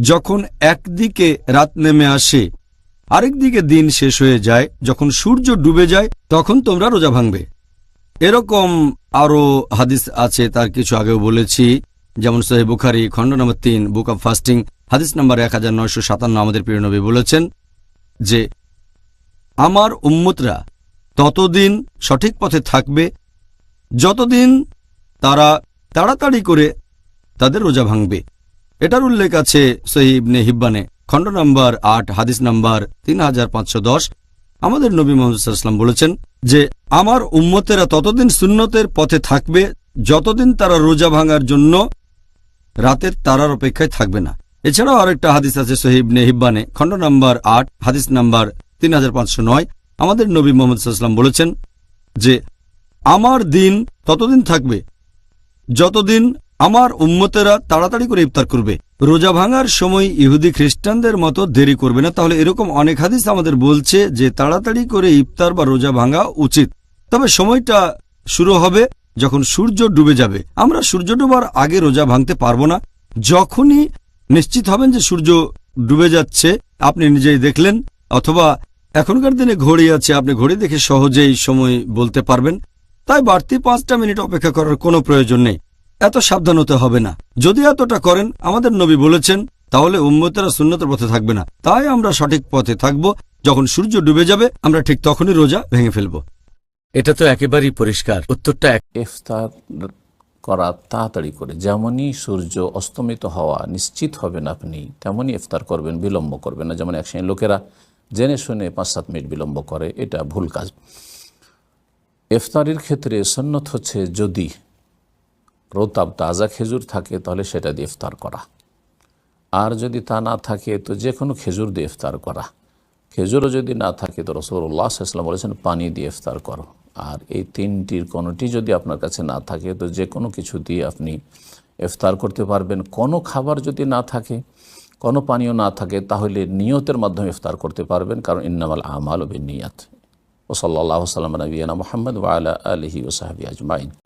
যখন একদিকে রাত নেমে আসে, আরেকদিকে দিন শেষ হয়ে যায়, যখন সূর্য ডুবে যায়, তখন তোমরা রোজা ভাঙবে। এরকম আরও হাদিস আছে, তার কিছু আগেও বলেছি, যেমন সোহেব বুখারি, খণ্ড নম্বর তিন, বুক অব ফাস্টিং, হাদিস নম্বর এক হাজার নয়শো সাতান্ন, আমাদের প্রিয় নবী বলেছেন যে, আমার উম্মতরা ততদিন সঠিক পথে থাকবে, যতদিন তারা তাড়াতাড়ি করে তাদের রোজা ভাঙবে। এটার উল্লেখ আছে সহি ইবনে হিব্বানে। খণ্ড নম্বর আট, হাদিস নম্বর তিন হাজার পাঁচশো দশ। আমাদের নবী মোহাম্মদাল্লাম বলেছেন যে, আমার উম্মতেরা ততদিন সুন্নতের পথে থাকবে যতদিন তারা রোজা ভাঙার জন্য রাতের তারার অপেক্ষায় থাকবে না। এছাড়াও আরেকটা হাদিস আছে সহিব নেহিব্বানে খণ্ড নম্বর আট, হাদিস নম্বর তিন হাজার পাঁচশো নয়। আমাদের নবী মোহাম্মদ সাল্লাম বলেছেন যে, আমার দিন ততদিন থাকবে যতদিন আমার উম্মতেরা তাড়াতাড়ি করে ইফতার করবে। রোজা ভাঙার সময় ইহুদি খ্রিস্টানদের মতো দেরি করবে না। তাহলে এরকম অনেক হাদিস আমাদের বলছে যে তাড়াতাড়ি করে ইফতার বা রোজা ভাঙা উচিত। তবে সময়টা শুরু হবে যখন সূর্য ডুবে যাবে। আমরা সূর্য ডুবার আগে রোজা ভাঙতে পারব না। যখনই নিশ্চিত হবেন যে সূর্য ডুবে যাচ্ছে, আপনি নিজেই দেখলেন, অথবা এখনকার দিনে ঘড়ি আছে, আপনি ঘড়ি দেখে সহজেই সময় বলতে পারবেন। তাই বাড়তি পাঁচটা মিনিট অপেক্ষা করার কোনো প্রয়োজন নেই। এত সাবধান হতে হবে না। যদি এতটা করেন আমাদের নবী বলেছেন তাহলে উম্মতেরা সুন্নতের পথে থাকবে না। তাই আমরা সঠিক পথে থাকব। যখন সূর্য ডুবে যাবে আমরা ঠিক তখনই রোজা ভেঙে ফেলব। এটা তো একেবারেই পরিষ্কার। উত্তরটা এক ইফতার করা তাড়াতাড়ি করে। যেমনই সূর্য অস্তমিত হওয়া নিশ্চিত হবেন আপনি তেমনই ইফতার করবেন বিলম্ব করবেন না। যেমন একসঙ্গে লোকেরা জেনে শুনে পাঁচ সাত মিনিট বিলম্ব করে এটা ভুল কাজ। ইফতারির ক্ষেত্রে সন্ন্যত হচ্ছে যদি রোতাব তাজা খেজুর থাকে, তাহলে সেটা দিয়ে ইফতার করা। আর যদি তা না থাকে, তো যে কোনো খেজুর দিয়ে ইফতার করা। খেজুরও যদি না থাকে, তো রসুল্লাহ ইসলাম বলেছেন, পানি দিয়ে ইফতার করো। আর এই তিনটির কোনোটি যদি আপনার কাছে না থাকে, তো যে কোনো কিছু দিয়ে আপনি ইফতার করতে পারবেন। কোনো খাবার যদি না থাকে, কোনো পানীয় না থাকে, তাহলে নিয়তের মাধ্যমে ইফতার করতে পারবেন, কারণ ইন্নামাল আমাল বিন নিয়াত। ও সাল্লাহ সাল্লাম নবীনা মোহাম্মদ ওয়ালা আলহি ও সাহাবি আজমাইন।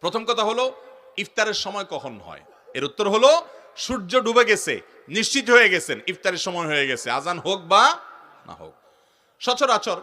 প্রথম কথা হলো, ইফতারের সময় কখন হয়? এর উত্তর হলো, সূর্য ডুবে গেছে, নিশ্চিত হয়ে গেছেন, ইফতারের সময় হয়ে গেছে, আজান হোক বা না হোক। সচরাচর